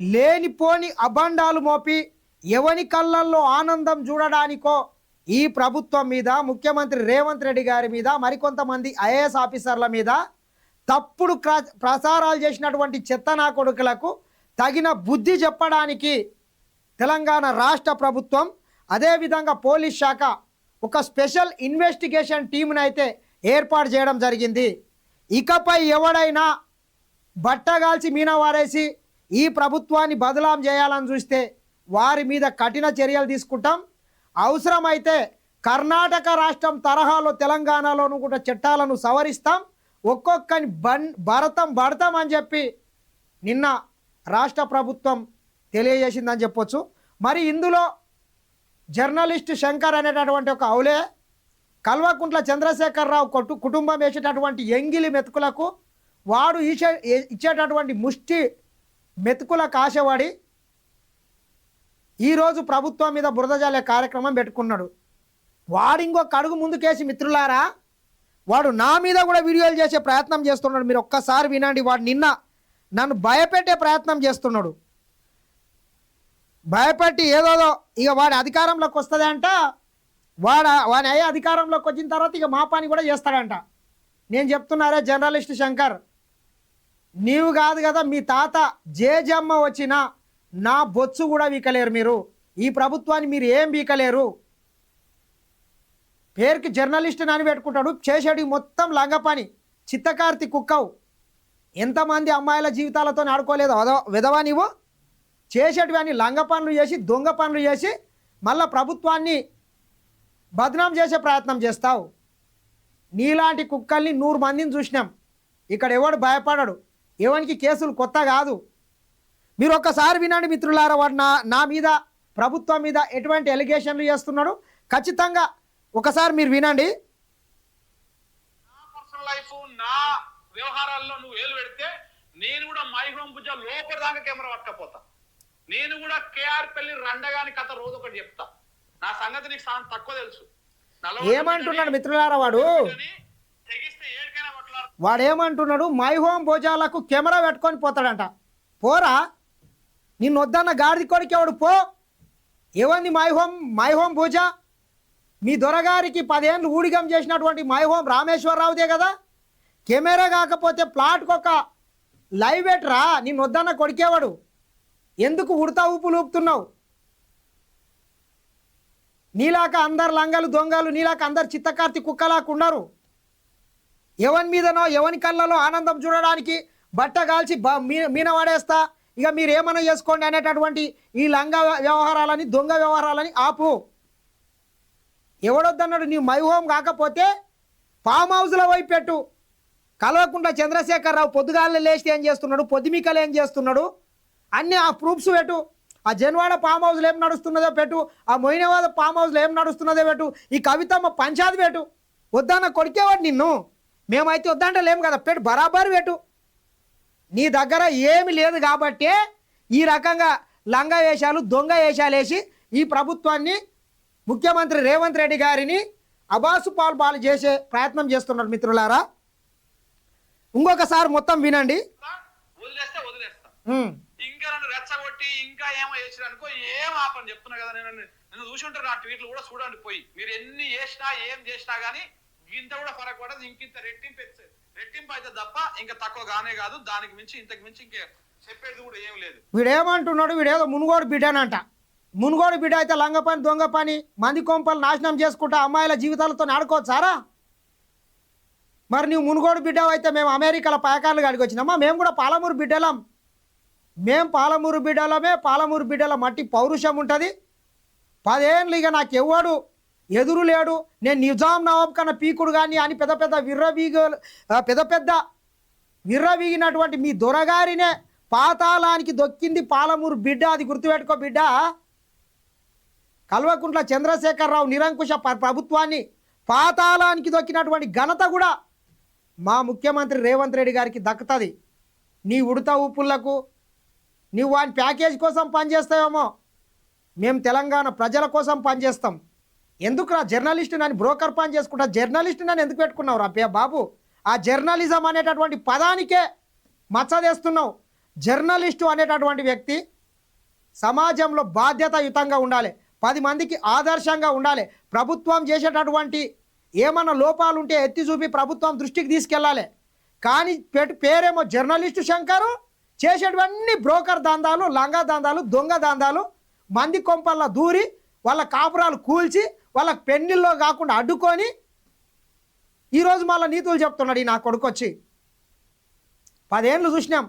లేనిపోని అభండాలు మోపి ఎవని కళ్ళల్లో ఆనందం చూడడానికో ఈ ప్రభుత్వం మీద ముఖ్యమంత్రి రేవంత్ రెడ్డి గారి మీద మరికొంతమంది ఐఏఎస్ ఆఫీసర్ల మీద తప్పుడు ప్రసారాలు చేసినటువంటి చెత్త నా కొడుకులకు తగిన బుద్ధి చెప్పడానికి తెలంగాణ రాష్ట్ర ప్రభుత్వం అదేవిధంగా పోలీస్ శాఖ ఒక స్పెషల్ ఇన్వెస్టిగేషన్ టీంను అయితే ఏర్పాటు చేయడం జరిగింది. ఇకపై ఎవడైనా బట్టగాల్చి మీన వారేసి ఈ ప్రభుత్వాన్ని బదలాం చేయాలని చూస్తే వారి మీద కఠిన చర్యలు తీసుకుంటాం. అవసరమైతే కర్ణాటక రాష్ట్రం తరహాలో తెలంగాణలోను కూడా చట్టాలను సవరిస్తాం. ఒక్కొక్కని బన్ భరతం భడతాం అని చెప్పి నిన్న రాష్ట్ర ప్రభుత్వం తెలియజేసిందని చెప్పొచ్చు. మరి ఇందులో జర్నలిస్ట్ శంకర్ అనేటటువంటి ఒక అవులే కల్వకుంట్ల చంద్రశేఖరరావు కొట్టు కుటుంబం వేసేటటువంటి ఎంగిలి మెతుకులకు వాడు ఇచ్చే ఇచ్చేటటువంటి ముష్టి మెతుకుల కాశవాడి ఈరోజు ప్రభుత్వం మీద బురదజాలే కార్యక్రమం పెట్టుకున్నాడు. వాడు ఇంకొక అడుగు ముందుకేసి మిత్రులారా వాడు నా మీద కూడా వీడియోలు చేసే ప్రయత్నం చేస్తున్నాడు. మీరు ఒక్కసారి వినండి వాడు నిన్న నన్ను భయపెట్టే ప్రయత్నం చేస్తున్నాడు. భయపెట్టి ఏదోదో ఇక వాడి అధికారంలోకి వస్తుంది అంట వాడు వాడి అయ్యే అధికారంలోకి వచ్చిన తర్వాత ఇక మా పని కూడా చేస్తాడంట. నేను చెప్తున్నారే జర్నలిస్ట్ శంకర్ నీవు కాదు కదా మీ తాత జేజమ్మ వచ్చిన నా బొచ్చు కూడా వీకలేరు మీరు. ఈ ప్రభుత్వాన్ని మీరు ఏం వీకలేరు? పేరుకి జర్నలిస్ట్ అని పెట్టుకుంటాడు చేసేటి మొత్తం లంగపని చిత్తకార్తి కుక్కవు. ఎంతమంది అమ్మాయిల జీవితాలతో ఆడుకోలేదు అదో విధవా నీవు? చేసేటివన్నీ లంగ పనులు చేసి దొంగ పనులు చేసి మళ్ళా ప్రభుత్వాన్ని బదనాం చేసే ప్రయత్నం చేస్తావు. నీలాంటి కుక్కల్ని నూరు మందిని చూసినాం. ఇక్కడ ఎవడు భయపడడు? ఎవనికి కేసులు కొత్త కాదు. మీరు ఒక్కసారి వినండి మిత్రులారా వాడు నా నా మీద ప్రభుత్వం మీద ఎటువంటి ఎలిగేషన్లు చేస్తున్నాడు? ఖచ్చితంగా ఒకసారి మీరు వినండి. నా పర్సనల్ లైఫ్ నా వ్యవహారాల్లో నువ్వు వేలు పెడితే నేను కూడా మై హోమ్ భుజ లోపల దాకా కెమెరా పట్టకపోతా. నేను కూడా కేఆర్ పెళ్ళి రండగాని కథ రోజు ఒకటి చెప్తా. నా సంగతి నీకు తక్కువ తెలుసు. ఏమంటున్నాడు మిత్రులారా వాడు? తెగిస్తే వాడేమంటున్నాడు మై హోమ్ భోజాలకు కెమెరా పెట్టుకొని పోతాడంట. పోరా నిన్ను వద్దన్న గాడిది కొడుకు ఎవడు? పో. ఏమంది మై హోమ్ మై హోమ్ పూజ మీ దొరగారికి పదేళ్ళు ఊడిగం చేసినటువంటి మై హోమ్ రామేశ్వరరావుదే కదా? కెమెరా కాకపోతే ప్లాట్కి ఒక లైవ్ పెట్టరా నిన్ను వద్దన్న కొడికేవాడు ఎందుకు ఉడతా ఊపు లూపుతున్నావు నీలాక అందరు లంగలు దొంగలు నీలాక అందరు చిత్తకార్తి కుక్కలాగా ఎవని ఎవరి మీదనో ఎవని కళ్ళలో ఆనందం చూడడానికి బట్ట కాల్చి బ- మీ- మీన పడేస్తా ఇక మీరు ఏమైనా చేసుకోండి అనేటటువంటి ఈ లంగ వ్యవహారాలని దొంగ వ్యవహారాలని ఆపు. ఎవడొద్దన్నాడు నీ మై హోమ్ కాకపోతే ఫామ్ హౌస్లో పోయి పెట్టు. కలవకుండా చంద్రశేఖరరావు పొద్దుగాల్లో లేస్తే ఏం చేస్తున్నాడు? పొద్దుమికలు ఏం చేస్తున్నాడు? అన్ని ఆ ప్రూఫ్స్ పెట్టు. ఆ జన్వాడ ఫామ్ హౌస్లో ఏం నడుస్తున్నదో పెట్టు. ఆ మొయినవాద ఫామ్ హౌస్లో ఏం నడుస్తున్నదో పెట్టు. ఈ కవితమ్మ పంచాది పెట్టు. వద్దన్న కొడికేవాడు నిన్ను. మేమైతే వద్దంటే లేము కదా. పెట్టు బరాబర్ పెట్టు. నీ దగ్గర ఏమి లేదు కాబట్టే ఈ రకంగా లంగ వేషాలు దొంగ వేషాలు వేసి ఈ ప్రభుత్వాన్ని ముఖ్యమంత్రి రేవంత్ రెడ్డి గారిని అబాసు పాలు పాలు చేసే ప్రయత్నం చేస్తున్నారు మిత్రులారా. ఇంకొకసారి మొత్తం వినండి. వదిలేస్తే వదిలేస్తా. ఉమ్, ఇంకా నన్ను రెచ్చగొట్టి ఇంకా ఏమో అనుకో ఏం ఆపని చెప్తున్నా కదా. నేను నేను చూసుంటారు నా ట్వీట్లు కూడా చూడండి పోయి. మీరు ఎన్ని చేసినా ఏం చేసినా గానీ ఇంత కూడా ఫరక్ పడదు ఇంకింత రెట్టింపు రెట్టింపు అయితే తప్ప ఇంకా తక్కువ కానే కాదు దానికి మించి ఇంతకు మించి ఇంకే చెప్పేది కూడా ఏం లేదు. వీడేమంటున్నాడు వీడేదో మునుగోడు బిడ్డనంట. మునుగోడు బిడ్డ అయితే లంగ పని దొంగ పని మంది కొంపలు నాశనం చేసుకుంటా అమ్మాయిల జీవితాలతో ఆడుకోవచ్చారా మరి నువ్వు మునుగోడు బిడ్డ అయితే మేము అమెరికాలో పాయకాళ్ళు కాడికి వచ్చినామా? మేము కూడా పాలమూరు బిడ్డలం. మేం పాలమూరు బిడ్డలమే పాలమూరు బిడ్డల మట్టి పౌరుషం ఉంటుంది. పదేళ్ళు ఇక నాకు ఎవడు ఎదురు లేడు. నేను నిజాం నవాబ్ కన్నా పీకుడు కానీ అని పెద్ద పెద్ద విర్రవీగ పెద్ద పెద్ద విర్రవీగినటువంటి మీ దొరగారినే పాతాళానికి దొక్కింది పాలమూరు బిడ్డ. అది గుర్తుపెట్టుకో బిడ్డ. కల్వకుంట్ల చంద్రశేఖరరావు నిరంకుశ ప- ప్రభుత్వాన్ని పాతాళానికి దొక్కినటువంటి ఘనత కూడా మా ముఖ్యమంత్రి రేవంత్ రెడ్డి గారికి దక్కుతుంది. నీ ఉడత ఉప్పులకు నీవు వాని ప్యాకేజ్ కోసం పనిచేస్తావేమో. మేము తెలంగాణ ప్రజల కోసం పనిచేస్తాం. ఎందుకు రా జర్నలిస్ట్ నన్ను బ్రోకర్ పని చేసుకుంటా? జర్నలిస్ట్ నన్ను ఎందుకు పెట్టుకున్నావు రా బాబు? ఆ జర్నలిజం అనేటటువంటి పదానికే మచ్చదేస్తున్నావు జర్నలిస్టు అనేటటువంటి వ్యక్తి సమాజంలో బాధ్యతాయుతంగా ఉండాలి. పది మందికి ఆదర్శంగా ఉండాలి. ప్రభుత్వం చేసేటటువంటి ఏమన్నా లోపాలు ఉంటే ఎత్తి చూపి ప్రభుత్వం దృష్టికి తీసుకెళ్ళాలి. కానీ పేరేమో జర్నలిస్టు శంకరు చేసేటివన్నీ బ్రోకర్ దందాలు లంగా దందాలు దొంగ దందాలు మంది కొంపల్లా దూరి వాళ్ళ కాపురాలు కూల్చి వాళ్ళ పెన్నిల్లో కాకుండా అడ్డుకొని ఈరోజు మళ్ళీ నీతులు చెప్తున్నాడు ఈ నా కొడుకు వచ్చి పదేళ్ళు చూసినాం.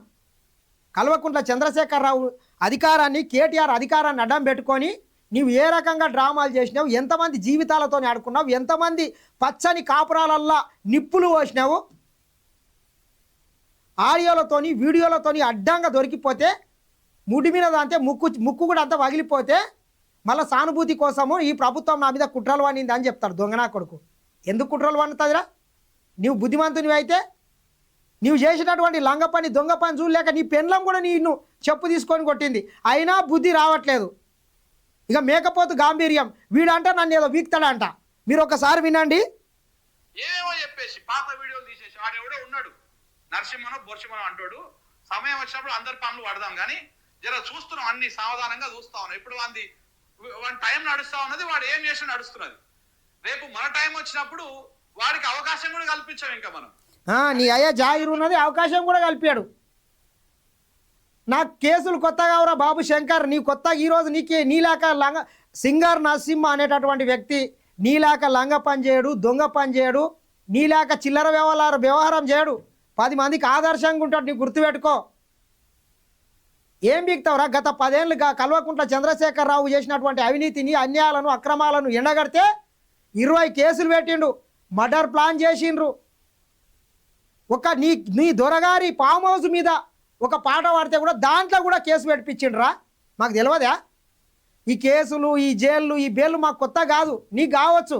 కల్వకుంట్ల చంద్రశేఖరరావు అధికారాన్ని కేటీఆర్ అధికారాన్ని అడ్డం పెట్టుకొని నీవు ఏ రకంగా డ్రామాలు చేసినావు ఎంతమంది జీవితాలతో ఆడుకున్నావు ఎంతమంది పచ్చని కాపురాలల్లా నిప్పులు పోసినావు. ఆడియోలతోని వీడియోలతోని అడ్డంగా దొరికిపోతే ముడి మీద అంతే ముక్కు ముక్కు కూడా అంతా పగిలిపోతే మళ్ళీ సానుభూతి కోసము ఈ ప్రభుత్వం నా మీద కుట్రలు వండింది అని చెప్తాడు దొంగనా కొడుకు. ఎందుకు కుట్రలు వండుతుందిరా నీవు బుద్ధిమంతునివి అయితే నీవు చేసినటువంటి లంగ పని దొంగ పని చూడలేక నీ పెన్లం కూడా నిన్ను చెప్పు తీసుకొని కొట్టింది. అయినా బుద్ధి రావట్లేదు. ఇక మేకపోతు గాంభీర్యం. వీడంట నన్ను ఏదో వీక్తాడంట. మీరు ఒకసారి వినండి. ఏమో చెప్పేసి పాత వీడియోలు తీసేసి వాడు ఎవడో ఉన్నాడు. నరసింహనో బొర్షమనో అంటాడు. సమయం వచ్చినప్పుడు అందరి పనులు పడదాం కానీ జర చూస్తున్నాం అన్ని సావధానంగా చూస్తా ఉన్నాం. ఇప్పుడు వాడి వాడి టైం నడుస్తా ఉన్నది వాడు ఏం చేసి నడుస్తున్నది. రేపు మన టైం వచ్చినప్పుడు వాడికి అవకాశం కూడా కల్పించాం ఇంకా మనం. నీ అయ్యా జాగిర్ ఉన్నది అవకాశం కూడా కలిపాడు. నాకు కేసులు కొత్తగా ఎవరా బాబు శంకర్ నీ కొత్త ఈరోజు నీకే నీలాక లంగ సింగర్ నరసింహ అనేటటువంటి వ్యక్తి నీలాక లంగ పని చేయడు దొంగ పని చేయడు నీలాక చిల్లర వ్యవహార వ్యవహారం చేయడు. పది మందికి ఆదర్శంగా ఉంటాడు నీ గుర్తుపెట్టుకో. ఏం బీక్తావురా? గత పదేళ్ళుగా కల్వకుంట్ల చంద్రశేఖరరావు చేసినటువంటి అవినీతిని అన్యాయాలను అక్రమాలను ఎండగడితే ఇరవై కేసులు పెట్టిండు మర్డర్ ప్లాన్ చేసిండ్రు. ఒక నీ నీ దొరగారి ఫామ్ హౌస్ మీద ఒక పాట పాడితే కూడా దాంట్లో కూడా కేసు పెట్టించిండ్రా మాకు తెలియదా ఈ కేసులు ఈ జైళ్ళు ఈ బేళ్ళు మాకు కొత్త కాదు. నీకు కావచ్చు.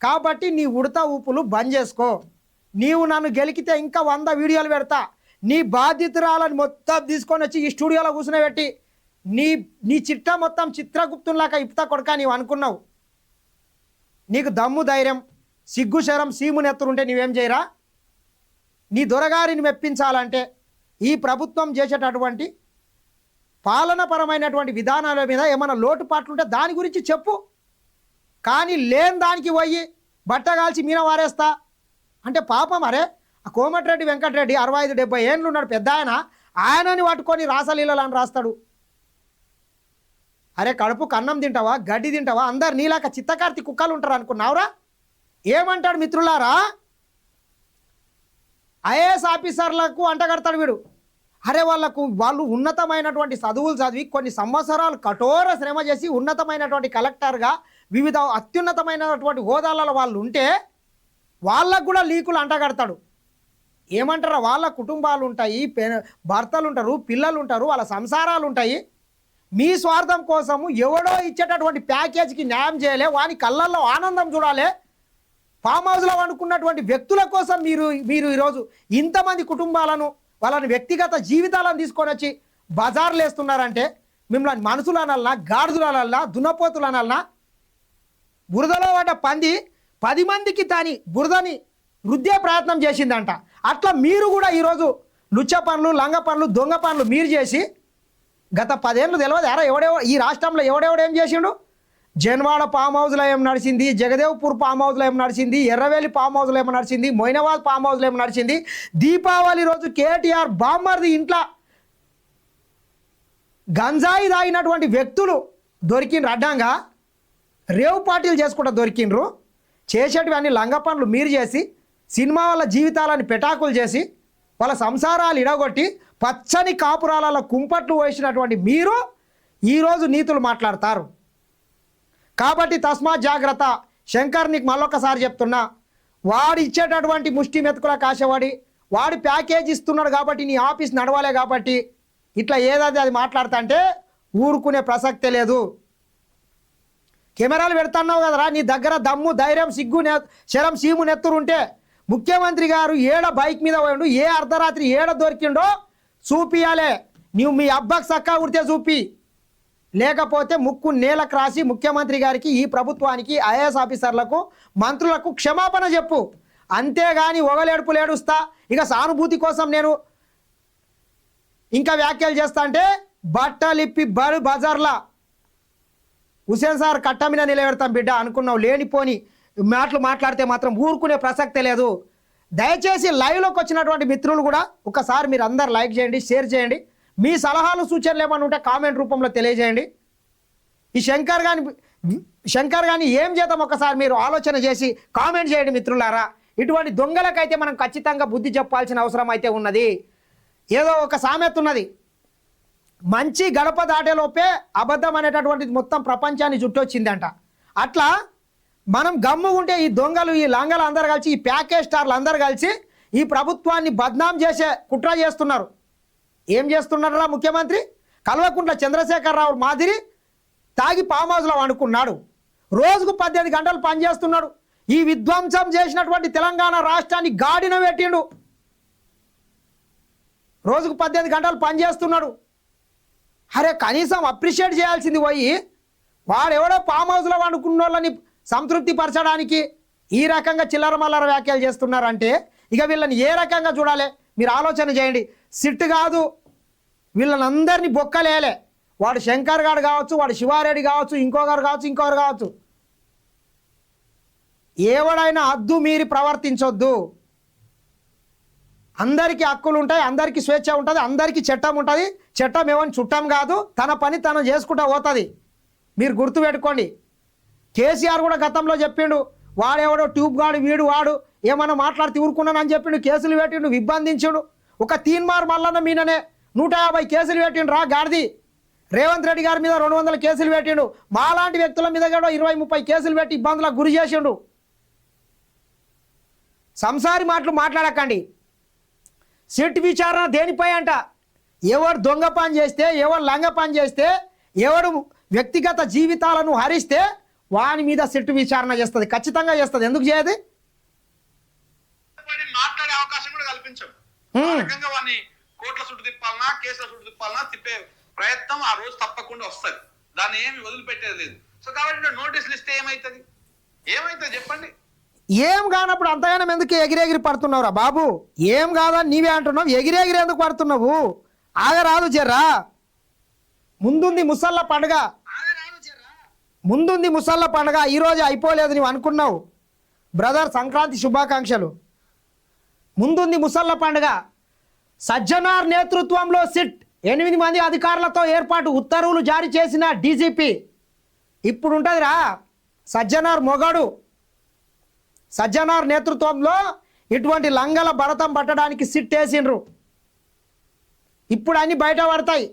కాబట్టి నీ ఉడత ఊపులు బంద్ చేసుకో. నీవు నన్ను గెలికితే ఇంకా వంద వీడియోలు పెడతా. నీ బాధ్యతరాలని మొత్తం తీసుకొని వచ్చి ఈ స్టూడియోలో కూర్చుని నీ నీ చిట్ట మొత్తం చిత్రగుప్తులాగా ఇప్తా కొడక నీవు అనుకున్నావు. నీకు దమ్ము ధైర్యం సిగ్గు శరం సీము నెత్తురుంటే నీవేం చేయరా? నీ దొరగారిని మెప్పించాలంటే ఈ ప్రభుత్వం చేసేటటువంటి పాలనపరమైనటువంటి విధానాల మీద ఏమైనా లోటుపాట్లుంటే దాని గురించి చెప్పు. కానీ లేని దానికి పోయి బట్ట కాల్చి మీన వారేస్తా. అంటే పాపం అరే కోమటిరెడ్డి వెంకటరెడ్డి అరవై ఐదు డెబ్బై ఏళ్ళు ఉన్నాడు పెద్ద ఆయన. ఆయనని పట్టుకొని రాసలీలలు అని రాస్తాడు. అరే కడుపు కన్నం తింటావా గడ్డి తింటావా? అందరు నీలాక చిత్తకార్తి కుక్కలు ఉంటారు అనుకున్నావురా? ఏమంటాడు మిత్రులారా? ఐఏఎస్ ఆఫీసర్లకు అంటగడతాడు వీడు. అరే వాళ్ళకు వాళ్ళు ఉన్నతమైనటువంటి చదువులు చదివి కొన్ని సంవత్సరాలు కఠోర శ్రమ చేసి ఉన్నతమైనటువంటి కలెక్టర్గా వివిధ అత్యున్నతమైనటువంటి హోదాలలో వాళ్ళు ఉంటే వాళ్ళకు కూడా లీకులు అంటగడతాడు ఏమంటారా? వాళ్ళ కుటుంబాలు ఉంటాయి భర్తలు ఉంటారు పిల్లలు ఉంటారు వాళ్ళ సంసారాలు ఉంటాయి మీ స్వార్థం కోసము ఎవడో ఇచ్చేటటువంటి ప్యాకేజీకి న్యాయం చేయలే వాని కళ్ళల్లో ఆనందం చూడాలి. ఫామ్ హౌస్లో వండుకున్నటువంటి వ్యక్తుల కోసం మీరు మీరు ఈరోజు ఇంతమంది కుటుంబాలను వాళ్ళని వ్యక్తిగత జీవితాలను తీసుకొని వచ్చి బజార్లు వేస్తున్నారంటే మిమ్మల్ని మనుషులు అనల్నా గాడిదలు అనల్నా దున్నపోతులు అనల్నా బురదలో పడ్డ పంది పది మందికి తాని బురదని రుద్దే ప్రయత్నం చేసిందంట. అట్లా మీరు కూడా ఈరోజు లుచ్చ పనులు లంగ పనులు దొంగ పనులు మీరు చేసి గత పదేళ్ళు తెలియదు ఎరా ఎవడెవ ఈ రాష్ట్రంలో ఎవడెవడు ఏం చేసిండు? జన్వాడ ఫామ్ హౌస్లో ఏం నడిచింది? జగదేవ్పూర్ ఫామ్ హౌస్లో ఏం నడిచింది? ఎర్రవేలి ఫామ్ హౌస్లో ఏమో నడిచింది? మొయినాబాద్ ఫామ్ హౌస్లో ఏమో నడిచింది? దీపావళి రోజు కేటీఆర్ బామ్మర్ది ఇంట్లో గంజాయి తాగినటువంటి వ్యక్తులు దొరికిండ్రు అడ్డంగా. రేవు పార్టీలు చేసుకుంటా దొరికిండ్రు. చేసేటివన్నీ లంగ పనులు మీరు చేసి సినిమా వాళ్ళ జీవితాలను పెటాకులు చేసి వాళ్ళ సంసారాలు ఇడగొట్టి పచ్చని కాపురాలలో కుంపట్లు వేసినటువంటి మీరు ఈరోజు నీతులు మాట్లాడతారు. కాబట్టి తస్మాత్ జాగ్రత్త. శంకర్ నీకు మళ్ళొకసారి చెప్తున్నా వాడు ఇచ్చేటటువంటి ముష్టి మెతుకుల కాశవాడి వాడు ప్యాకేజ్ ఇస్తున్నాడు కాబట్టి నీ ఆఫీస్ నడవాలే కాబట్టి ఇట్లా ఏదది అది మాట్లాడుతా అంటే ఊరుకునే ప్రసక్తే లేదు. కెమెరాలు పెడుతున్నావు కదరా నీ దగ్గర దమ్ము ధైర్యం సిగ్గు నె శరం సీము నెత్తురు ఉంటే ముఖ్యమంత్రి గారు ఏడ బైక్ మీద పోయిండు ఏ అర్ధరాత్రి ఏడ దొరికిండో చూపియాలే. నువ్వు మీ అబ్బాకి సక్కా ఉడితే చూపి. లేకపోతే ముక్కు నేలకు రాసి ముఖ్యమంత్రి గారికి ఈ ప్రభుత్వానికి ఐఏఎస్ ఆఫీసర్లకు మంత్రులకు క్షమాపణ చెప్పు. అంతేగాని ఒగలేడుపు లేడుస్తా. ఇక సానుభూతి కోసం నేను ఇంకా వ్యాఖ్యలు చేస్తా అంటే బట్టలిప్పి బడు బజార్లా. హుసేన్ సార్ కట్ట మీద నిలబెడతాం బిడ్డ అనుకున్నావు లేనిపోని. మాటలు మాట్లాడితే మాత్రం ఊరుకునే ప్రసక్తే లేదు. దయచేసి లైవ్లోకి వచ్చినటువంటి మిత్రులు కూడా ఒకసారి మీరు అందరు లైక్ చేయండి షేర్ చేయండి. మీ సలహాలు సూచనలు ఏమైనా ఉంటే కామెంట్ రూపంలో తెలియజేయండి. ఈ శంకర్ గాని శంకర్ గాని ఏం చేద్దాం ఒకసారి మీరు ఆలోచన చేసి కామెంట్ చేయండి మిత్రులారా. ఇటువంటి దొంగలకైతే మనం ఖచ్చితంగా బుద్ధి చెప్పాల్సిన అవసరం అయితే ఉన్నది. ఏదో ఒక సామెత ఉన్నది. మంచి గడప దాటేలోపే అబద్ధం అనేటటువంటిది మొత్తం ప్రపంచాన్ని చుట్టొచ్చిందంట అట్లా మనం గమ్ముగుంటే ఈ దొంగలు ఈ లంగలు అందరు కలిసి ఈ ప్యాకేజ్ స్టార్లు అందరు కలిసి ఈ ప్రభుత్వాన్ని బద్నాం చేసే కుట్ర చేస్తున్నారు. ఏం చేస్తున్నారా ముఖ్యమంత్రి? కల్వకుంట్ల చంద్రశేఖరరావు మాదిరి తాగి ఫామ్ హౌస్లో వండుకున్నాడు. రోజుకు పద్దెనిమిది గంటలు పనిచేస్తున్నాడు. ఈ విధ్వంసం చేసినటువంటి తెలంగాణ రాష్ట్రాన్ని గాడిన పెట్టిండు. రోజుకు పద్దెనిమిది గంటలు పనిచేస్తున్నాడు. అరే కనీసం అప్రిషియేట్ చేయాల్సింది పోయి వాడెవడో ఫామ్ హౌస్లో వండుకున్న వాళ్ళని సంతృప్తి పరచడానికి ఈ రకంగా చిల్లర మల్లర వ్యాఖ్యలు చేస్తున్నారంటే ఇక వీళ్ళని ఏ రకంగా చూడాలి? మీరు ఆలోచన చేయండి. సిట్ కాదు. వీళ్ళని అందరినీ బొక్కలేలే వాడు శంకర్ గారు కావచ్చు వాడు శివారెడ్డి కావచ్చు ఇంకొకరు కావచ్చు ఇంకొకరు కావచ్చు. ఎవడైనా అద్దు మీరి ప్రవర్తించొద్దు. అందరికీ హక్కులు ఉంటాయి అందరికీ స్వేచ్ఛ ఉంటుంది అందరికీ చట్టం ఉంటుంది. చట్టం ఏమని చుట్టం కాదు తన పని తను చేసుకుంటా పోతుంది. మీరు గుర్తుపెట్టుకోండి. కేసీఆర్ కూడా గతంలో చెప్పిండు వాడెవడో ట్యూబ్ గాడు వీడు వాడు ఏమన్నా మాట్లాడితే ఊరుకున్నానని చెప్పిండు కేసులు పెట్టిండు ఇబ్బందించిండు ఒక తీన్మార్ మల్లన్న మీననే నూట యాభై కేసులు పెట్టిండు రా గాడిది. రేవంత్ రెడ్డి గారి మీద రెండు వందల కేసులు పెట్టిండు. మాలాంటి వ్యక్తుల మీద కూడా ఇరవై ముప్పై కేసులు పెట్టి ఇబ్బందులకు గురి చేసిండు. సంసారి మాటలు మాట్లాడకండి. సిట్ విచారణ దేనిపై అంట ఎవడు దొంగ పని చేస్తే ఎవడు లంగ పని చేస్తే ఎవడు వ్యక్తిగత జీవితాలను హరిస్తే వాని మీద సిట్ విచారణ చేస్తుంది ఖచ్చితంగా చేస్తుంది. ఎందుకు చేయదు? మాట్లాడే అవకాశం కూడా కల్పించం. వాడిని కోట్ల చుట్టు తిప్పాలనా కేసుల చుట్టు తిప్పాలనా తిప్పే ప్రయత్నం ఆ రోజు తప్పకుండా వస్తది. దాన్ని ఏమి వదిలిపెట్టేది లేదు. సో కాబట్టి నోటీసులు ఇస్తే ఏమైతుంది? ఏమైతుంది చెప్పండి. ఏం కానప్పుడు అంతగానం ఎందుకు ఎగిరెగిరి పడుతున్నావురా బాబు? ఏం కాదని నీవే అంటున్నావు? ఎగిరెగిరి ఎందుకు పడుతున్నావు? ఆగరాదు జర్రా. ముందుంది ముసల్ల పండుగ. ముందుంది ముసళ్ళ పండగ ఈరోజు అయిపోలేదు నువ్వు అనుకున్నావు. బ్రదర్ సంక్రాంతి శుభాకాంక్షలు. ముందుంది ముసల్ల పండగ. సజ్జనార్ నేతృత్వంలో సిట్ ఎనిమిది మంది అధికారులతో ఏర్పాటు ఉత్తర్వులు జారీ చేసిన డీజీపీ. ఇప్పుడు ఉంటుందిరా సజ్జనార్ మొగడు. సజ్జనార్ నేతృత్వంలో ఇటువంటి లంగల భరతం పట్టడానికి సిట్ వేసిండ్రు. ఇప్పుడు అన్ని బయట పడతాయి.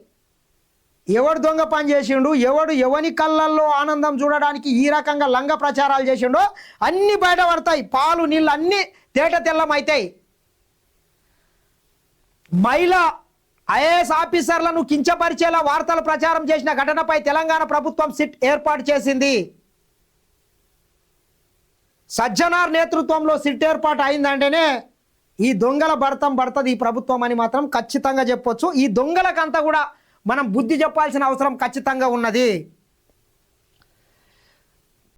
ఎవడు దొంగ పని చేసిండు ఎవడు ఎవని కళ్ళల్లో ఆనందం చూడడానికి ఈ రకంగా లంగ ప్రచారాలు చేసిండో అన్ని బయట పడతాయి పాలు నీళ్ళు అన్ని తేట తెల్లమవుతాయి మహిళా ఐఏఎస్ ఆఫీసర్లను కించపరిచేలా వార్తలు ప్రచారం చేసిన ఘటనపై తెలంగాణ ప్రభుత్వం సిట్ ఏర్పాటు చేసింది. సజ్జనార్ నేతృత్వంలో సిట్ ఏర్పాటు అయిందంటేనే ఈ దొంగల భర్తం పడుతుంది ఈ ప్రభుత్వం అని మాత్రం ఖచ్చితంగా చెప్పొచ్చు. ఈ దొంగలకంతా కూడా మనం బుద్ధి చెప్పాల్సిన అవసరం ఖచ్చితంగా ఉన్నది.